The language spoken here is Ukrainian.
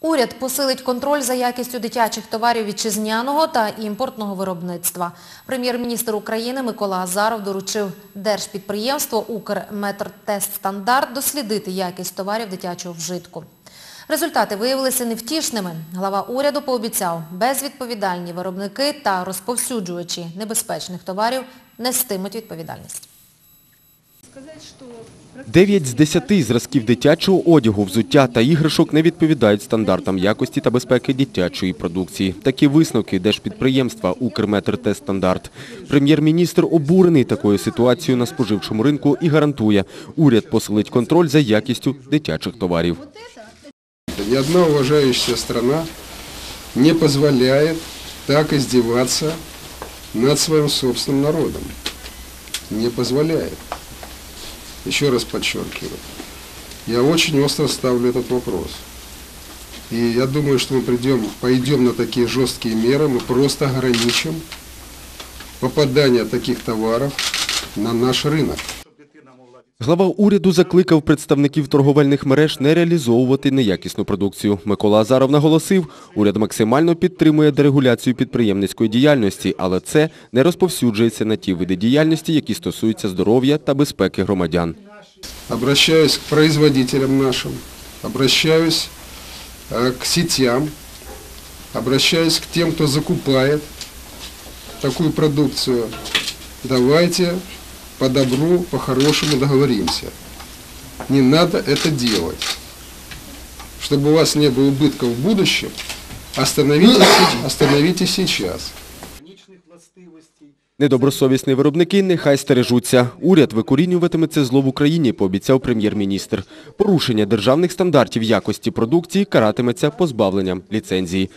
Уряд посилить контроль за якістю дитячих товарів вітчизняного та імпортного виробництва. Прем'єр-міністр України Микола Азаров доручив держпідприємству «Укрметртестстандарт» дослідити якість товарів дитячого вжитку. Результати виявилися невтішними. Глава уряду пообіцяв, безвідповідальні виробники та розповсюджувачі небезпечних товарів нестимуть відповідальність. Дев'ять з десяти зразків дитячого одягу, взуття та іграшок не відповідають стандартам якості та безпеки дитячої продукції. Такі висновки держпідприємства «Укрметртестстандарт». Прем'єр-міністр обурений такою ситуацією на споживчому ринку і гарантує, уряд посилить контроль за якістю дитячих товарів. Ни одна уважающая страна не позволяет так издеваться над своим собственным народом. Не позволяет. Еще раз подчеркиваю. Я очень остро ставлю этот вопрос. И я думаю, что мы придем, пойдем на такие жесткие меры, мы просто ограничим попадание таких товаров на наш рынок. Глава уряду закликав представників торговельних мереж не реалізовувати неякісну продукцію. Микола Азаров наголосив, уряд максимально підтримує дерегуляцію підприємницької діяльності, але це не розповсюджується на ті види діяльності, які стосуються здоров'я та безпеки громадян. обращаюсь к производителям нашим, обращаюсь э, к сетям, обращаюсь к тем, кто закупает такую продукцию. Давайте по добру, по-хорошему договоримся. Не надо это делать. Чтобы у вас не было убытков в будущем, остановитесь, се- остановитесь сейчас. Недобросовісні виробники нехай стережуться. Уряд викорінюватиме це зло в Україні, пообіцяв прем'єр-міністр. Порушення державних стандартів якості продукції каратиметься позбавленням ліцензії.